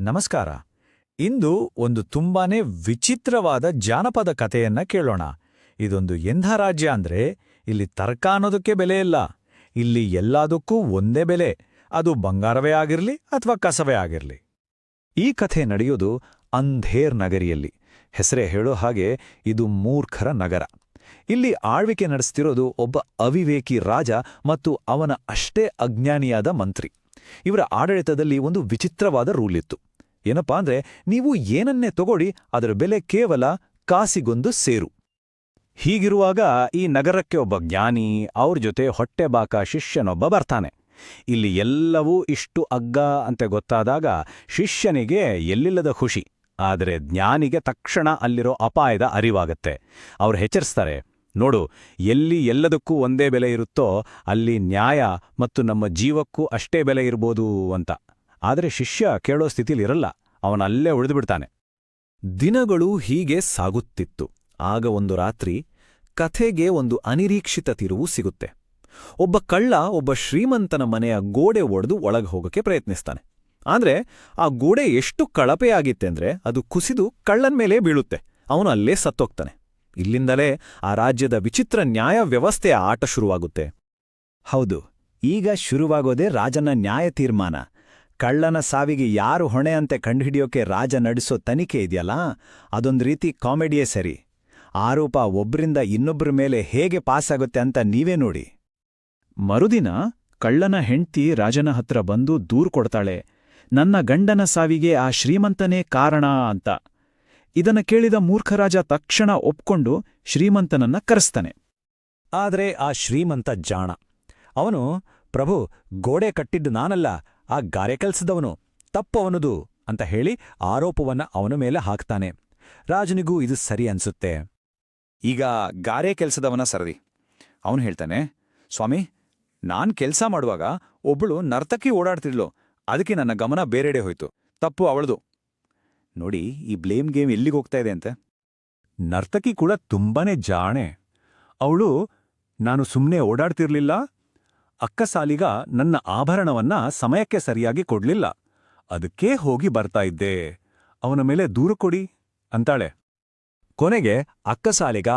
ನಮಸ್ಕಾರ. ಇಂದು ಒಂದು ತುಂಬಾನೇ ವಿಚಿತ್ರವಾದ ಜಾನಪದ ಕಥೆಯನ್ನ ಕೇಳೋಣ. ಇದೊಂದು ಎಂಥ ರಾಜ್ಯ ಅಂದ್ರೆ, ಇಲ್ಲಿ ತರ್ಕ ಅನ್ನೋದಕ್ಕೆ ಬೆಲೆ ಇಲ್ಲ. ಇಲ್ಲಿ ಎಲ್ಲದಕ್ಕೂ ಒಂದೇ ಬೆಲೆ. ಅದು ಬಂಗಾರವೇ ಆಗಿರಲಿ ಅಥವಾ ಕಸವೇ ಆಗಿರಲಿ. ಈ ಕಥೆ ನಡೆಯೋದು ಅಂಧೇರ್ ನಗರಿಯಲ್ಲಿ. ಹೆಸರೇ ಹೇಳೋ ಹಾಗೆ ಇದು ಮೂರ್ಖರ ನಗರ. ಇಲ್ಲಿ ಆಳ್ವಿಕೆ ನಡೆಸ್ತಿರೋದು ಒಬ್ಬ ಅವಿವೇಕಿ ರಾಜ ಮತ್ತು ಅವನ ಅಷ್ಟೇ ಅಜ್ಞಾನಿಯಾದ ಮಂತ್ರಿ. ಇವರ ಆಡಳಿತದಲ್ಲಿ ಒಂದು ವಿಚಿತ್ರವಾದ ರೂಲ್ ಇತ್ತು. ಏನಪ್ಪಾ ಅಂದ್ರೆ ನೀವು ಏನನ್ನೇ ತಗೊಳ್ಳಿ, ಅದರ ಬೆಲೆ ಕೇವಲ ಕಾಸಿಗೊಂದು ಸೇರು. ಹೀಗಿರುವಾಗ ಈ ನಗರಕ್ಕೆ ಒಬ್ಬ ಜ್ಞಾನಿ ಅವ್ರ ಜೊತೆ ಹೊಟ್ಟೆಬಾಕ ಶಿಷ್ಯನೊಬ್ಬ ಬರ್ತಾನೆ. ಇಲ್ಲಿ ಎಲ್ಲವೂ ಇಷ್ಟು ಅಗ್ಗ ಅಂತ ಗೊತ್ತಾದಾಗ ಶಿಷ್ಯನಿಗೆ ಎಲ್ಲಿಲ್ಲದ ಖುಷಿ. ಆದರೆ ಜ್ಞಾನಿಗೆ ತಕ್ಷಣ ಅಲ್ಲಿರೋ ಅಪಾಯದ ಅರಿವಾಗತ್ತೆ. ಅವ್ರು ಎಚ್ಚರಿಸ್ತಾರೆ, ನೋಡು, ಎಲ್ಲಿ ಎಲ್ಲದಕ್ಕೂ ಒಂದೇ ಬೆಲೆ ಇರುತ್ತೋ ಅಲ್ಲಿ ನ್ಯಾಯ ಮತ್ತು ನಮ್ಮ ಜೀವಕ್ಕೂ ಅಷ್ಟೇ ಬೆಲೆ ಇರ್ಬೋದು ಅಂತ. ಆದರೆ ಶಿಷ್ಯ ಕೇಳೋ ಸ್ಥಿತಿಲಿರಲ್ಲ ಅವನಲ್ಲೇ ಉಳಿದುಬಿಡ್ತಾನೆ. ದಿನಗಳು ಹೀಗೆ ಸಾಗುತ್ತಿತ್ತು. ಆಗ ಒಂದು ರಾತ್ರಿ ಕಥೆಗೆ ಒಂದು ಅನಿರೀಕ್ಷಿತ ತಿರುವು ಸಿಗುತ್ತೆ. ಒಬ್ಬ ಕಳ್ಳ ಒಬ್ಬ ಶ್ರೀಮಂತನ ಮನೆಯ ಗೋಡೆ ಒಡೆದು ಒಳಗೆ ಹೋಗೋಕೆ ಪ್ರಯತ್ನಿಸ್ತಾನೆ. ಆದರೆ ಆ ಗೋಡೆ ಎಷ್ಟು ಕಳಪೆಯಾಗಿತ್ತೆಂದ್ರೆ ಅದು ಕುಸಿದು ಕಳ್ಳನ್ ಮೇಲೆ ಬೀಳುತ್ತೆ. ಅವನು ಅಲ್ಲೇ ಸತ್ತೋಗ್ತಾನೆ. ಇಲ್ಲಿಂದಲೇ ಆ ರಾಜ್ಯದ ವಿಚಿತ್ರ ನ್ಯಾಯ ವ್ಯವಸ್ಥೆಯ ಆಟ ಶುರುವಾಗುತ್ತೆ. ಹೌದು, ಈಗ ಶುರುವಾಗೋದೇ ರಾಜನ ನ್ಯಾಯ ತೀರ್ಮಾನ ಕಳ್ಳನ ಸಾವಿಗೆ ಯಾರು ಹೊಣೆ ಅಂತೆ ಕಂಡುಹಿಡಿಯೋಕೆ ರಾಜ ನಡೆಸೋ ತನಿಖೆ ಇದೆಯಲ್ಲ? ಅದೊಂದು ರೀತಿ ಕಾಮಿಡಿಯೇ ಸರಿ. ಆರೋಪ ಒಬ್ರಿಂದ ಇನ್ನೊಬ್ಬರ ಮೇಲೆ ಹೇಗೆ ಪಾಸಾಗುತ್ತೆ ಅಂತ ನೀವೇ ನೋಡಿ. ಮರುದಿನ ಕಳ್ಳನ ಹೆಂಡ್ತಿ ರಾಜನ ಹತ್ರ ಬಂದು ದೂರು ಕೊಡ್ತಾಳೆ. ನನ್ನ ಗಂಡನ ಸಾವಿಗೆ ಆ ಶ್ರೀಮಂತನೇ ಕಾರಣ ಅಂತ. ಇದನ್ನ ಕೇಳಿದ ಮೂರ್ಖರಾಜ ತಕ್ಷಣ ಒಪ್ಕೊಂಡು ಶ್ರೀಮಂತನನ್ನ ಕರೆಸ್ತಾನೆ. ಆದ್ರೆ ಆ ಶ್ರೀಮಂತ ಜಾಣ. ಅವನು, ಪ್ರಭು, ಗೋಡೆ ಕಟ್ಟಿದ್ದು ನಾನಲ್ಲ. ಆ ಗಾರೆ ಕೆಲಸದವನು. ತಪ್ಪವನದು ಅಂತ ಹೇಳಿ ಆರೋಪವನ್ನ ಅವನ ಮೇಲೆ ಹಾಕ್ತಾನೆ. ರಾಜನಿಗೂ ಇದು ಸರಿ ಅನ್ಸುತ್ತೆ. ಈಗ ಗಾರೆ ಕೆಲಸದವನ ಸರದಿ. ಅವನು ಹೇಳ್ತಾನೆ, ಸ್ವಾಮಿ, ನಾನ್ ಕೆಲಸ ಮಾಡುವಾಗ ಒಬ್ಬಳು ನರ್ತಕಿ ಓಡಾಡ್ತಿದ್ಲು. ಅದಕ್ಕೆ ನನ್ನ ಗಮನ ಬೇರೆಡೆ ಹೋಯ್ತು. ತಪ್ಪು ಅವಳದು. ನೋಡಿ, ಈ ಬ್ಲೇಮ್ ಗೇಮ್ ಎಲ್ಲಿಗೆ ಹೋಗ್ತಾ ಇದೆ ಅಂತೆ? ನರ್ತಕಿ ಕೂಡ ತುಂಬಾನೇ ಜಾಣೆ. ಅವಳು, ನಾನು ಸುಮ್ಮನೆ ಓಡಾಡ್ತಿರ್ಲಿಲ್ಲ ಅಕ್ಕಸಾಲಿಗ ನನ್ನ ಆಭರಣವನ್ನ ಸಮಯಕ್ಕೆ ಸರಿಯಾಗಿ ಕೊಡ್ಲಿಲ್ಲ. ಅದಕ್ಕೇ ಹೋಗಿ ಬರ್ತಾ ಇದ್ದೆ. ಅವನ ಮೇಲೆ ದೂರು ಕೊಡಿ, ಅಂತಾಳೆ. ಕೊನೆಗೆ ಅಕ್ಕಸಾಲಿಗ,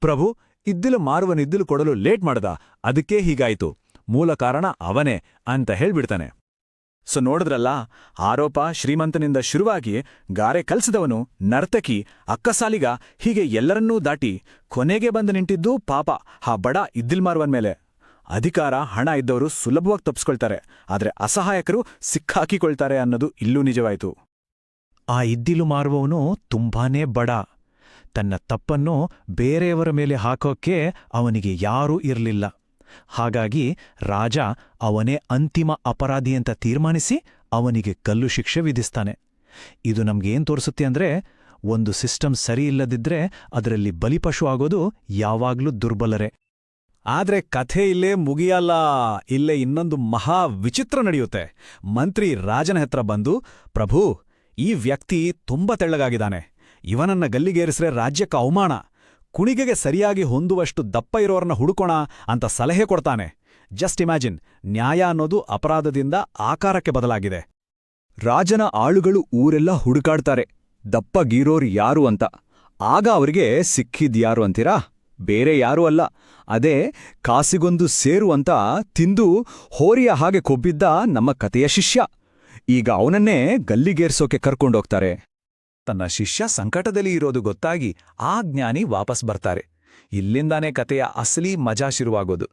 ಪ್ರಭು, ಇದ್ದಿಲು ಮಾರುವನಿದ್ದಿಲು ಕೊಡಲು ಲೇಟ್ ಮಾಡ್ದ, ಅದಕ್ಕೇ ಹೀಗಾಯಿತು. ಮೂಲ ಕಾರಣ ಅವನೇ, ಅಂತ ಹೇಳ್ಬಿಡ್ತಾನೆ. ಸೊ ನೋಡಿದ್ರಲ್ಲ, ಆರೋಪ ಶ್ರೀಮಂತನಿಂದ ಶುರುವಾಗಿ ಗಾರೆ ಕಲ್ಸಿದವನು ನರ್ತಕಿ, ಅಕ್ಕಸಾಲಿಗ ಹೀಗೆ ಎಲ್ಲರನ್ನೂ ದಾಟಿ ಕೊನೆಗೆ ಬಂದು ನಿಂತಿದ್ದು ಪಾಪ, ಆ ಬಡ ಇದ್ದಿಲ್ಮಾರುವನ್ ಮೇಲೆ. ಅಧಿಕಾರ, ಹಣ ಇದ್ದವರು ಸುಲಭವಾಗಿ ತಪ್ಪಿಸ್ಕೊಳ್ತಾರೆ ಆದರೆ ಅಸಹಾಯಕರು ಸಿಕ್ಕಾಕಿಕೊಳ್ತಾರೆ ಅನ್ನೋದು ಇಲ್ಲೂ ನಿಜವಾಯಿತು. ಆ ಇದ್ದಿಲು ಮಾರುವವನು ತುಂಬಾನೇ ಬಡ. ತನ್ನ ತಪ್ಪನ್ನು ಬೇರೆಯವರ ಮೇಲೆ ಹಾಕೋಕ್ಕೆ ಅವನಿಗೆ ಯಾರೂ ಇರಲಿಲ್ಲ. ಹಾಗಾಗಿ ರಾಜ ಅವನೇ ಅಂತಿಮ ಅಪರಾಧಿ ಅಂತ ತೀರ್ಮಾನಿಸಿ ಅವನಿಗೆ ಕಲ್ಲು ಶಿಕ್ಷೆ ವಿಧಿಸ್ತಾನೆ. ಇದು ನಮ್ಗೇನ್ ತೋರಿಸುತ್ತೆ ಅಂದ್ರೆ ಒಂದು ಸಿಸ್ಟಮ್ ಸರಿಯಿಲ್ಲದಿದ್ರೆ ಅದರಲ್ಲಿ ಬಲಿಪಶು ಆಗೋದು ಯಾವಾಗ್ಲೂ ದುರ್ಬಲರೇ. ಆದ್ರೆ ಕಥೆ ಇಲ್ಲೇ ಮುಗಿಯಲ್ಲ, ಇಲ್ಲೇ ಇನ್ನೊಂದು ಮಹಾ ವಿಚಿತ್ರ ನಡೆಯುತ್ತೆ. ಮಂತ್ರಿ ರಾಜನ ಹತ್ರ ಬಂದು, ಪ್ರಭು, ಈ ವ್ಯಕ್ತಿ ತುಂಬಾ ತೆಳ್ಳಗಾಗಿದ್ದಾನೆ. ಇವನನ್ನ ಗಲ್ಲಿಗೇರಿಸ್ರೆ ರಾಜ್ಯಕ್ಕೆ ಅವಮಾನ. ಕುಣಿಗೆಗೆ ಸರಿಯಾಗಿ ಹೊಂದುವಷ್ಟು ದಪ್ಪ ಇರೋರನ್ನ ಹುಡುಕೋಣ ಅಂತ ಸಲಹೆ ಕೊಡ್ತಾನೆ. ಜಸ್ಟ್ ಇಮ್ಯಾಜಿನ್, ನ್ಯಾಯ ಅನ್ನೋದು ಅಪರಾಧದಿಂದ ಆಕಾರಕ್ಕೆ ಬದಲಾಗಿದೆ. ರಾಜನ ಆಳುಗಳು ಊರೆಲ್ಲ ಹುಡುಕಾಡ್ತಾರೆ. ದಪ್ಪ ಗೀರೋರು ಯಾರು ಅಂತ. ಆಗ ಅವರಿಗೆ ಸಿಕ್ಕಿದ್ಯಾರು ಅಂತೀರಾ? ಬೇರೆ ಯಾರೂ ಅಲ್ಲ. ಅದೇ ಕಾಸಿಗೊಂದು ಸೇರು ಅಂತ ತಿಂದು ಹೋರಿಯ ಹಾಗೆ ಕೊಬ್ಬಿದ್ದ ನಮ್ಮ ಕತೆಯ ಶಿಷ್ಯ. ಈಗ ಅವನನ್ನೇ ಗಲ್ಲಿಗೇರ್ಸೋಕೆ ಕರ್ಕೊಂಡೋಗ್ತಾರೆ. ತನ್ನ ಶಿಷ್ಯ ಸಂಕಟದಲ್ಲಿ ಇರೋದು ಗೊತ್ತಾಗಿ ಆ ಜ್ಞಾನಿ ವಾಪಸ್ ಬರ್ತಾರೆ. ಇಲ್ಲಿಂದಾನೇ ಕತೆಯ ಅಸಲಿ ಮಜಾ ಶುರುವಾಗೋದು.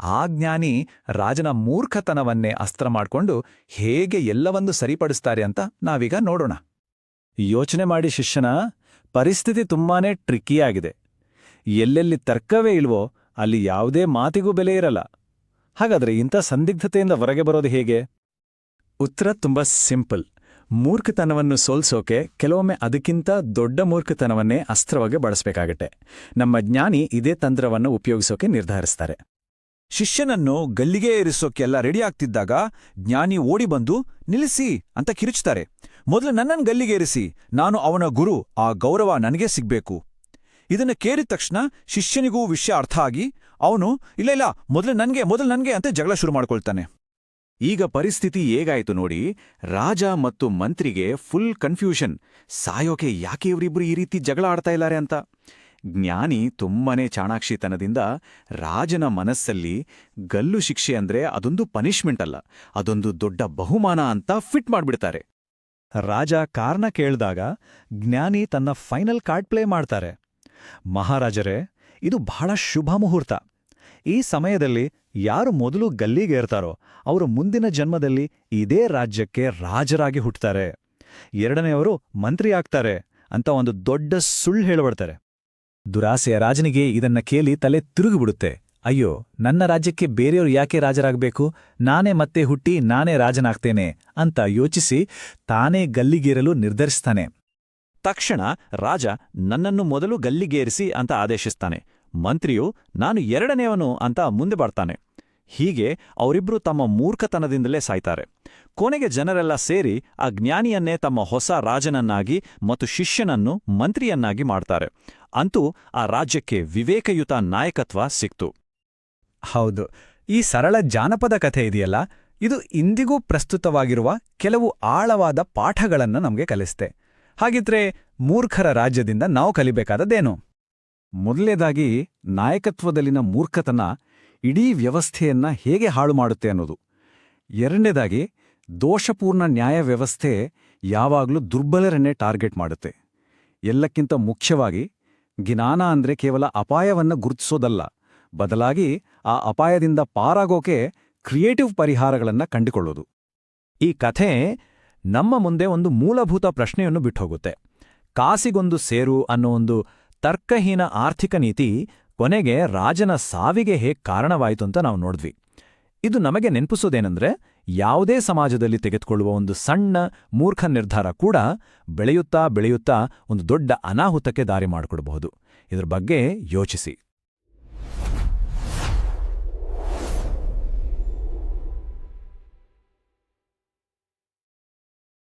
ಆ ಜ್ಞಾನಿ ರಾಜನ ಮೂರ್ಖತನವನ್ನೇ ಅಸ್ತ್ರ ಮಾಡ್ಕೊಂಡು ಹೇಗೆ ಎಲ್ಲವನ್ನೂ ಸರಿಪಡಿಸ್ತಾರೆ ಅಂತ ನಾವೀಗ ನೋಡೋಣ. ಯೋಚನೆ ಮಾಡಿ ಶಿಷ್ಯನ, ಪರಿಸ್ಥಿತಿ ತುಂಬಾನೇ ಟ್ರಿಕ್ಕಿಯಾಗಿದೆ ಎಲ್ಲೆಲ್ಲಿ ತರ್ಕವೇ ಇಲ್ವೋ ಅಲ್ಲಿ ಯಾವುದೇ ಮಾತಿಗೂ ಬೆಲೆ ಇರಲ್ಲ. ಹಾಗಾದ್ರೆ ಇಂಥ ಸಂದಿಗ್ಧತೆಯಿಂದ ಹೊರಗೆ ಬರೋದು ಹೇಗೆ? ಉತ್ತರ ತುಂಬಾ ಸಿಂಪಲ್. ಮೂರ್ಖತನವನ್ನು ಸೋಲ್ಸೋಕೆ ಕೆಲವೊಮ್ಮೆ ಅದಕ್ಕಿಂತ ದೊಡ್ಡ ಮೂರ್ಖತನವನ್ನೇ ಅಸ್ತ್ರವಾಗಿ ಬಳಸಬೇಕಾಗತ್ತೆ. ನಮ್ಮ ಜ್ಞಾನಿ ಇದೇ ತಂತ್ರವನ್ನು ಉಪಯೋಗಿಸೋಕೆ ನಿರ್ಧರಿಸ್ತಾರೆ. ಶಿಷ್ಯನನ್ನು ಗಲ್ಲಿಗೆ ಏರಿಸೋಕೆಲ್ಲ ರೆಡಿ ಆಗ್ತಿದ್ದಾಗ ಜ್ಞಾನಿ ಓಡಿ ಬಂದು ನಿಲ್ಲಿಸಿ ಅಂತ ಕಿರುಚ್ತಾರೆ ಮೊದಲು ನನ್ನನ್ನು ಗಲ್ಲಿಗೇರಿಸಿ. ನಾನು ಅವನ ಗುರು ಆ ಗೌರವ ನನಗೇ ಸಿಗ್ಬೇಕು. ಇದನ್ನ ಕೇಳಿದ ತಕ್ಷಣ ಶಿಷ್ಯನಿಗೂ ವಿಷಯ ಅರ್ಥ ಆಗಿ, ಅವನು, ಇಲ್ಲ ಇಲ್ಲ, ಮೊದಲು ನನಗೆ ಮೊದಲು ನನಗೆ ಅಂತ ಜಗಳ ಶುರು ಮಾಡ್ಕೊಳ್ತಾನೆ. ಈಗ ಪರಿಸ್ಥಿತಿ ಹೇಗಾಯಿತು ನೋಡಿ, ರಾಜ ಮತ್ತು ಮಂತ್ರಿಗೆ ಫುಲ್ ಕನ್ಫ್ಯೂಷನ್, ಸಾಯೋಕೆ ಯಾಕೆ ಇವರಿಬ್ರು ಈ ರೀತಿ ಜಗಳ ಆಡ್ತಾ ಇದ್ದಾರೆ ಅಂತ. ಜ್ಞಾನಿ ತುಂಬನೇ ಚಾಣಾಕ್ಷಿತನದಿಂದ ರಾಜನ ಮನಸ್ಸಲ್ಲಿ ಗಲ್ಲು ಶಿಕ್ಷೆ ಅಂದ್ರೆ ಅದೊಂದು ಪನಿಷ್ಮೆಂಟ್ ಅಲ್ಲ, ಅದೊಂದು ದೊಡ್ಡ ಬಹುಮಾನ ಅಂತ ಫಿಟ್ ಮಾಡ್ಬಿಡ್ತಾರೆ. ರಾಜ ಕಾರಣ ಕೇಳಿದಾಗ ಜ್ಞಾನಿ ತನ್ನ ಫೈನಲ್ ಕಾರ್ಡ್ ಪ್ಲೇ ಮಾಡ್ತಾರೆ. ಮಹಾರಾಜರೇ, ಇದು ಬಹಳ ಶುಭ ಮುಹೂರ್ತ. ಈ ಸಮಯದಲ್ಲಿ ಯಾರು ಮೊದಲು ಗಲ್ಲಿಗೇರ್ತಾರೋ ಅವರು ಮುಂದಿನ ಜನ್ಮದಲ್ಲಿ ಇದೇ ರಾಜ್ಯಕ್ಕೆ ರಾಜರಾಗಿ ಹುಟ್ಟುತ್ತಾರೆ ಎರಡನೆಯವರು ಮಂತ್ರಿ ಆಗ್ತಾರೆ ಅಂತ ಒಂದು ದೊಡ್ಡ ಸುಳ್ಳು ಹೇಳ್ಬಿಡ್ತಾರೆ ದುರಾಸೆಯ ರಾಜನಿಗೆ ಇದನ್ನ ಕೇಳಿ ತಲೆ ತಿರುಗಿಬಿಡುತ್ತೆ. ಅಯ್ಯೋ, ನನ್ನ ರಾಜ್ಯಕ್ಕೆ ಬೇರೆಯವರು ಯಾಕೆ ರಾಜರಾಗಬೇಕು? ನಾನೇ ಮತ್ತೆ ಹುಟ್ಟಿ ನಾನೇ ರಾಜನಾಗ್ತೇನೆ ಅಂತ ಯೋಚಿಸಿ ತಾನೇ ಗಲ್ಲಿಗೇರಲು ನಿರ್ಧರಿಸ್ತಾನೆ. ತಕ್ಷಣ ರಾಜ ನನ್ನನ್ನು ಮೊದಲು ಗಲ್ಲಿಗೇರಿಸಿ ಅಂತ ಆದೇಶಿಸ್ತಾನೆ. ಮಂತ್ರಿಯು, ನಾನು ಎರಡನೆಯವನು ಅಂತ ಮುಂದೆ ಬರ್ತಾನೆ ಹೀಗೆ ಅವರಿಬ್ರು ತಮ್ಮ ಮೂರ್ಖತನದಿಂದಲೇ ಸಾಯ್ತಾರೆ. ಕೊನೆಗೆ ಜನರೆಲ್ಲ ಸೇರಿ ಆ ಜ್ಞಾನಿಯನ್ನೇ ತಮ್ಮ ಹೊಸ ರಾಜನನ್ನಾಗಿ ಮತ್ತು ಶಿಷ್ಯನನ್ನು ಮಂತ್ರಿಯನ್ನಾಗಿ ಮಾಡ್ತಾರೆ. ಅಂತೂ ಆ ರಾಜ್ಯಕ್ಕೆ ವಿವೇಕಯುತ ನಾಯಕತ್ವ ಸಿಕ್ತು. ಹೌದು, ಈ ಸರಳ ಜಾನಪದ ಕಥೆ ಇದೆಯಲ್ಲ? ಇದು ಇಂದಿಗೂ ಪ್ರಸ್ತುತವಾಗಿರುವ ಕೆಲವು ಆಳವಾದ ಪಾಠಗಳನ್ನು ನಮಗೆ ಕಲಿಸ್ತೆ. ಹಾಗಿದ್ರೆ ಮೂರ್ಖರ ರಾಜ್ಯದಿಂದ ನಾವು ಕಲಿಬೇಕಾದದ್ದೇನು? ಮೊದಲನೇದಾಗಿ ನಾಯಕತ್ವದಲ್ಲಿನ ಮೂರ್ಖತನ ಇಡೀ ವ್ಯವಸ್ಥೆಯನ್ನ ಹೇಗೆ ಹಾಳು ಮಾಡುತ್ತೆ ಅನ್ನೋದು. ಎರಡನೇದಾಗಿ ದೋಷಪೂರ್ಣ ನ್ಯಾಯ ವ್ಯವಸ್ಥೆ ಯಾವಾಗಲೂ ದುರ್ಬಲರನ್ನೇ ಟಾರ್ಗೆಟ್ ಮಾಡುತ್ತೆ. ಎಲ್ಲಕ್ಕಿಂತ ಮುಖ್ಯವಾಗಿ ಜ್ಞಾನ ಅಂದ್ರೆ ಕೇವಲ ಅಪಾಯವನ್ನ ಗುರುತಿಸೋದಲ್ಲ, ಬದಲಾಗಿ ಆ ಅಪಾಯದಿಂದ ಪಾರಾಗೋಕೆ ಕ್ರಿಯೇಟಿವ್ ಪರಿಹಾರಗಳನ್ನ ಕಂಡುಕೊಳ್ಳೋದು. ಈ ಕಥೆ ನಮ್ಮ ಮುಂದೆ ಒಂದು ಮೂಲಭೂತ ಪ್ರಶ್ನೆಯನ್ನು ಬಿಟ್ಟೋಗುತ್ತೆ. ಕಾಸಿಗೊಂದು ಸೇರು ಅನ್ನೋ ಒಂದು ತರ್ಕಹೀನ ಆರ್ಥಿಕ ನೀತಿ ಕೊನೆಗೆ ರಾಜನ ಸಾವಿಗೆ ಹೇಗೆ ಕಾರಣವಾಯಿತು ಅಂತ ನಾವು ನೋಡಿದ್ವಿ. ಇದು ನಮಗೆ ನೆನಪಿಸೋದೇನೆಂದ್ರೆ ಯಾವುದೇ ಸಮಾಜದಲ್ಲಿ ತೆಗೆದುಕೊಳ್ಳುವ ಒಂದು ಸಣ್ಣ ಮೂರ್ಖ ನಿರ್ಧಾರ ಕೂಡ ಬೆಳೆಯುತ್ತಾ ಬೆಳೆಯುತ್ತಾ ಒಂದು ದೊಡ್ಡ ಅನಾಹುತಕ್ಕೆ ದಾರಿ ಮಾಡಿಕೊಡಬಹುದು. ಇದರ ಬಗ್ಗೆ ಯೋಚಿಸಿ.